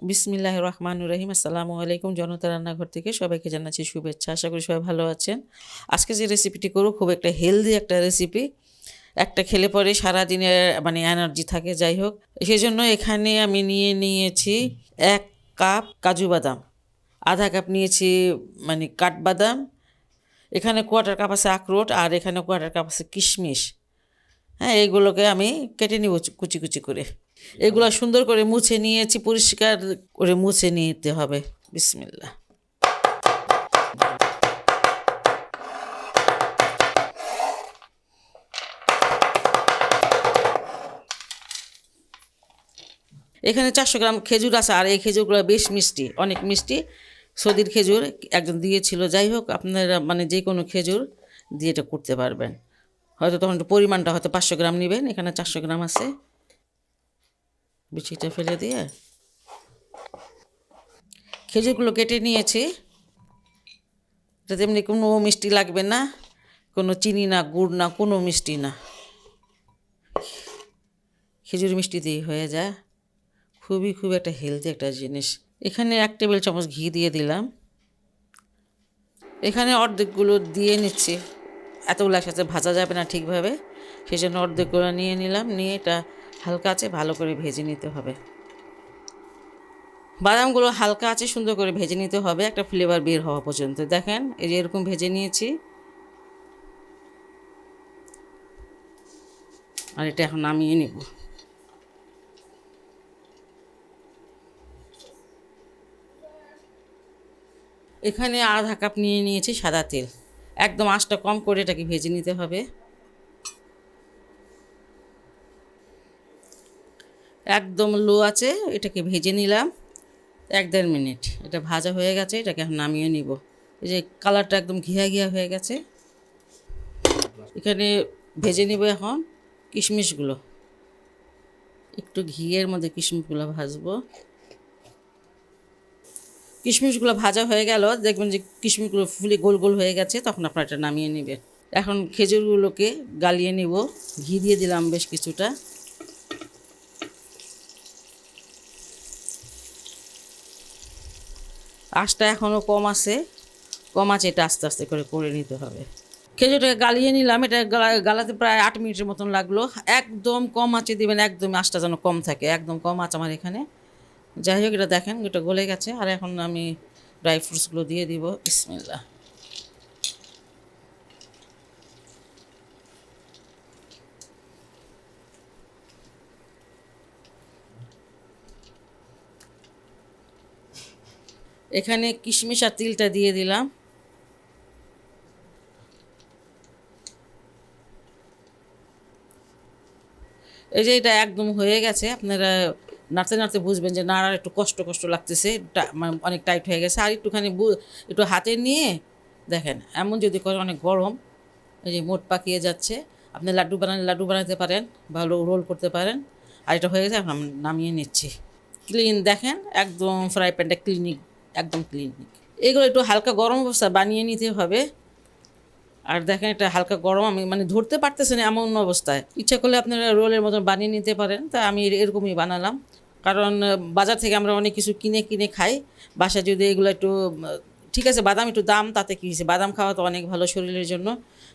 বিসমিল্লাহ রহমান রহিম আসসালামু আলাইকুম জনতা রান্নাঘর থেকে সবাইকে জানাচ্ছি শুভেচ্ছা। আশা করি সবাই ভালো আছেন। আজকে যে রেসিপিটি করব, খুব একটা হেলদি একটা রেসিপি একটা খেলে পরে সারাদিনের মানে এনার্জি থাকে, যাই হোক। সেই জন্য এখানে আমি নিয়ে নিয়েছি এক কাপ কাজু বাদাম। আধা কাপ নিয়েছি মানে কাঠবাদাম। এখানে কোয়ার্টার কাপ আছে আখরোট আর এখানে কোয়ার্টার কাপ আছে কিশমিশ। হ্যাঁ এইগুলোকে আমি কেটে নিব কুচি কুচি করে। এগুলো সুন্দর করে মুছে নিয়েছি, পরিষ্কার করে মুছে নিতে হবে। বিসমিল্লা এখানে চারশো গ্রাম খেজুর আছে, আর এই খেজুরগুলো বেশ মিষ্টি, অনেক মিষ্টি। সদির খেজুর একজন দিয়েছিল, যাই হোক, আপনারা মানে যে কোনো খেজুর দিয়ে এটা করতে পারবেন। হয়তো তখন পরিমাণটা হয়তো পাঁচশো গ্রাম নেবেন, এখানে চারশো গ্রাম আছে। বিচিটা ফেলে দিয়ে খেজুরগুলো কেটে নিয়েছি। যাতে কোনো মিষ্টি লাগবে না, কোনো চিনি না, গুড় না, কোনো মিষ্টি না। খেজুর মিষ্টি দিয়ে হয়ে যায়। খুবই, খুব একটা হেলদি একটা জিনিস। এখানে এক টেবিল চামচ ঘি দিয়ে দিলাম। এখানে অর্ধেকগুলো দিয়ে নিচ্ছি। এতগুলো একসাথে ভাজা যাবে না ঠিকভাবে। সেই জন্য অর্ধেকগুলো নিয়ে নিলাম। নিয়ে এটা হালকা আছে, ভালো করে ভেজে নিতে হবে। বাদামগুলো হালকা আছে, সুন্দর করে ভেজে নিতে হবে, একটা ফ্লেভার বের হওয়া পর্যন্ত। দেখেন, এই যে এরকম ভেজে নিয়েছি। আর এটা এখন নামিয়ে নেব। এখানে আধা কাপ নিয়ে নিয়েছি সাদা তেল। একদম আঁচটা কম করে এটাকে ভেজে নিতে হবে। একদম লো আছে, এটাকে ভেজে নিলাম। এক দেড় মিনিট, এটা ভাজা হয়ে গেছে, এটাকে এখন নামিয়ে নিব। এই যে কালারটা একদম ঘিয়া ঘিয়া হয়ে গেছে। এখানে ভেজে নিব এখন কিশমিশগুলো। একটু ঘিয়ের মধ্যে কিশমিশগুলো ভাজবো। কিশমিশগুলো ভাজা হয়ে গেল, দেখবেন যে কিশমিশগুলো ফুলে গোল গোল হয়ে গেছে, তখন আপনার এটা নামিয়ে নেবেন। এখন খেজুরগুলোকে গালিয়ে নিব। ঘি দিয়ে দিলাম বেশ কিছুটা। আঁচটা এখনও কম আছে কম আছে, এটা আস্তে আস্তে করে করে নিতে হবে। খেজুরটাকে গালিয়ে নিলাম, এটা গালা- গালাতে প্রায় আট মিনিটের মতন লাগল। একদম কম আঁচে দিবেন, একদম আঁচটা যেন কম থাকে, একদম কম আঁচ আমার এখানে। যাই হোক, এটা দেখেন, এটা গলে গেছে, আর এখন আমি ড্রাই ফ্রুটসগুলো দিয়ে দিব। বিসমিল্লা এখানে কিশমিশ আর তিলটা দিয়ে দিলাম। এই যে এটা একদম হয়ে গেছে, আপনারা নাড়তে নাড়তে বুঝবেন যে নাড়ার একটু কষ্ট কষ্ট লাগতেছে মানে অনেক টাইট হয়ে গেছে। আর একটুখানি একটু হাতে নিয়ে দেখেন, এমন যদি করে অনেক গরম, এই যে মোট পাকিয়ে যাচ্ছে। আপনি লাড্ডু বানান লাড্ডু বানাতে পারেন ভালো রোল করতে পারেন। আর এটা হয়ে গেছে নামিয়ে নিচ্ছি। ক্লিন দেখেন, একদম ফ্রাই প্যানটা ক্লিনিক একদম ক্লিনিক এগুলো একটু হালকা গরম অবস্থা, বানিয়ে নিতে হবে। আর দেখেন এটা হালকা গরম, আমি মানে ধরতে পারতেছেন এমন অবস্থায়। ইচ্ছা করলে আপনারা রোলের মতন বানিয়ে নিতে পারেন, তা আমি এরকমই বানালাম। কারণ বাজার থেকে আমরা অনেক কিছু কিনে কিনে খাই। বাসায় যদি এগুলো একটু ঠিক আছে, বাদাম একটু দাম, তাতে কী হয়েছে? বাদাম খাওয়া তো অনেক ভালো শরীরের জন্য।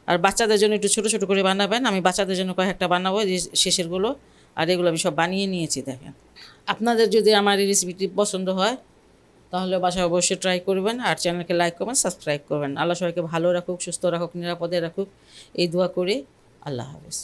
আর বাচ্চাদের জন্য একটু ছোটো ছোটো করে বানাবেন। আমি বাচ্চাদের জন্য কয়েকটা বানাবো যে শেষেরগুলো আর এগুলো আমি সব বানিয়ে নিয়েছি, দেখেন। আপনাদের যদি আমার এই রেসিপিটি পছন্দ হয় তাহলে বাসায় অবশ্যই ট্রাই করবেন আর চ্যানেলকে লাইক করবেন সাবস্ক্রাইব করবেন। আল্লাহ সবাইকে ভালো রাখুক, সুস্থ রাখুক, নিরাপদে রাখুক। এই দোয়া করে। আল্লাহ হাফেজ।